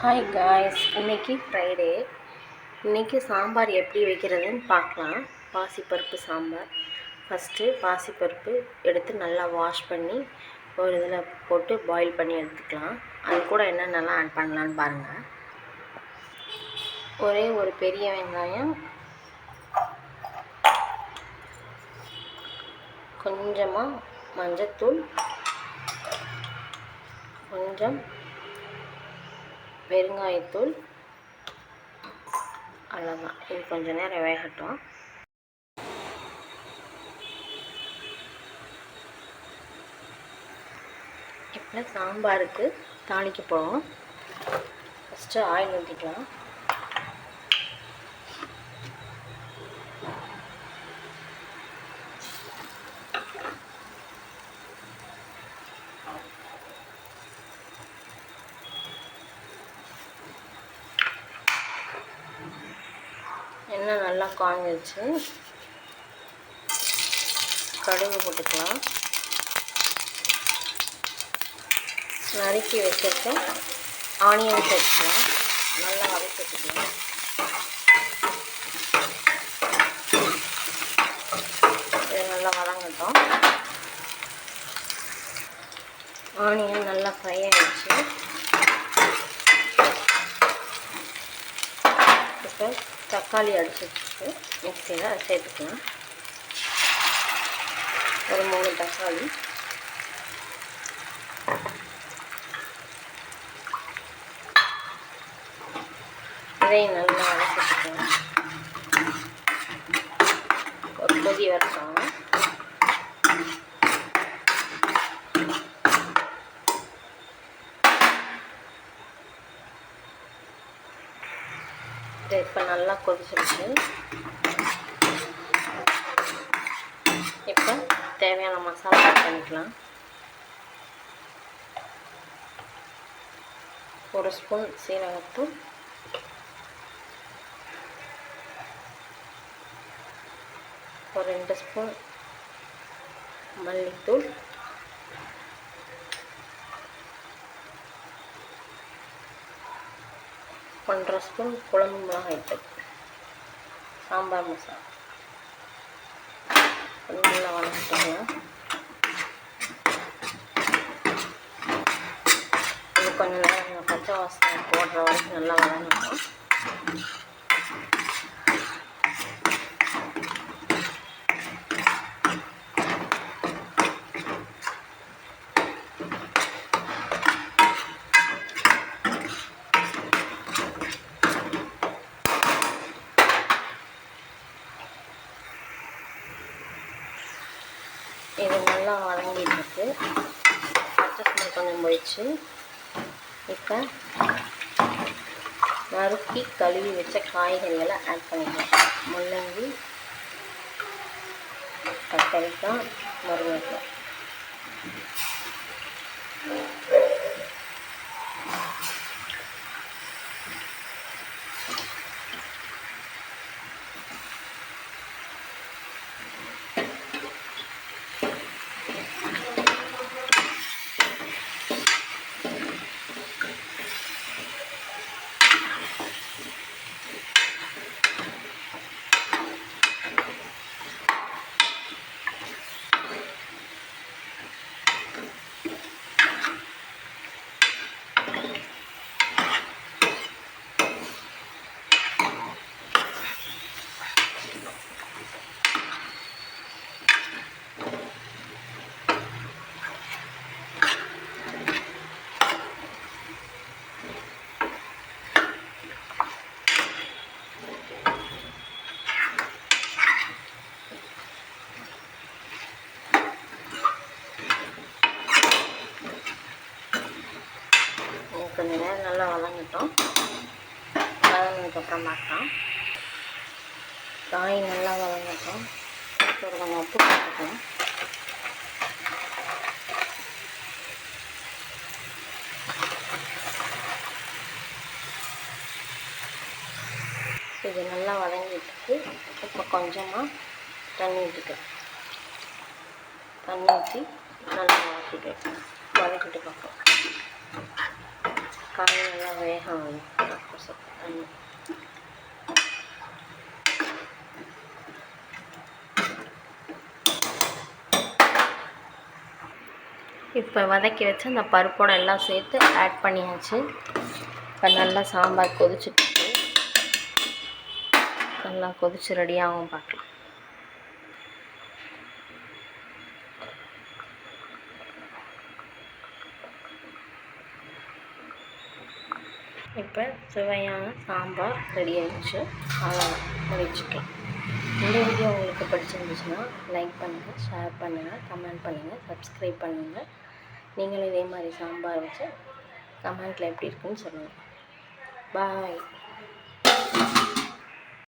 Hi guys இன்னைக்கு Friday இன்னைக்கு சாம்பார் எப்படி வைக்கிறதுன்னு பார்க்கலாம். பாசிப்பருப்பு சாம்பார். ஃபஸ்ட்டு பாசிப்பருப்பு எடுத்து நல்லா வாஷ் பண்ணி ஒரு இதில் போட்டு பாயில் பண்ணி எடுத்துக்கலாம். அது கூட என்னென்னலாம் ஆட் பண்ணலான்னு பாருங்கள் ஒரே ஒரு பெரிய வெங்காயம். கொஞ்சமாக மஞ்சத்தூள். கொஞ்சம் பெருங்காயத்தூள். அவ்வளோதான் இது கொஞ்சம் நேரம் வேகட்டும். இப்போ சாம்பாருக்கு தாளிக்க போகிறோம் ஃபஸ்ட்டு ஆயில் ஊற்றிக்கலாம் நல்லா காஞ்சிருச்சு. கடுகு போட்டுக்கலாம். நறுக்கி வச்சிருக்க ஆனியன் சேர்த்துக்கலாம். நல்லா வதக்கிட்டுக்கலாம் இது நல்லா வதங்கட்டும். ஆனியன் நல்லா ஃப்ரை ஆகிடுச்சு இப்போ தக்காளி அடிச்சு வச்சுட்டு மிக்சியில் அதை சேர்த்துக்கலாம் ஒரு மூணு தக்காளி இதையும் நல்லா வதக்கிட்டுக்கலாம் ஒரு கொதி வரட்டும் இது இப்போ நல்லா கொதிச்சிருச்சு இப்போ தேவையான மசாலா ஆட் பண்ணிக்கலாம். ஒரு ஸ்பூன் சீரகத்தூள். ஒரு ரெண்டு ஸ்பூன் மல்லித்தூள். ஒன்றரை ஸ்பூன் குழம்பு மிளகாய்த்தூள் சாம்பார் மசாலா. நல்லா வதக்கிட்டுக்கலாம் இது கொஞ்சம் நேரம் பச்சை வாசனை போடுற வரைக்கும் நல்லா வதங்கணும். இது நல்லா வதங்கிட்டு இருக்கு பச்சை ஸ்மெல் கொஞ்சம் போயிடுச்சு இப்போ நறுக்கி கழுவி வச்ச காய்கறிகளை ஆட் பண்ணிக்கலாம். முள்ளங்கி கத்தரிக்காய் முருங்கைக்காய் கொஞ்ச நேரம் நல்லா வதங்கட்டும் வதங்கினதுக்கப்புறம் காய் நல்லா வதங்கட்டும் ஒரு கொஞ்சம் உப்பு போட்டுக்கலாம். இது நல்லா வதங்கிட்டு இப்போ கொஞ்சமாக தண்ணி ஊற்றிக்கிறேன் தண்ணி ஊற்றி நல்லா வதக்கிட்டு வதக்கிட்டு பார்ப்போம். காய் நல்லா வேகம் தண்ணி. இப்போ வதக்கி வச்சு அந்த பருப்போட எல்லாம் சேர்த்து ஆட் பண்ணியாச்சு. இப்போ நல்லா சாம்பார் கொதிச்சுட்டு நல்லா கொதிச்சு ரெடியாகவும் பார்க்கலாம். இப்போ சுவையான சாம்பார் ரெடி ஆயிடுச்சு. அவ்வளோதான் முடிச்சுக்கலாம். இந்த வீடியோ உங்களுக்கு பிடிச்சிருந்துச்சுன்னா லைக் பண்ணுங்கள் ஷேர் பண்ணுங்கள் கமெண்ட் பண்ணுங்கள் சப்ஸ்கிரைப் பண்ணுங்கள் நீங்களும் இதே மாதிரி சாம்பார் வச்சு கமெண்ட்டில் எப்படி இருக்குன்னு சொல்லுங்கள் பாய்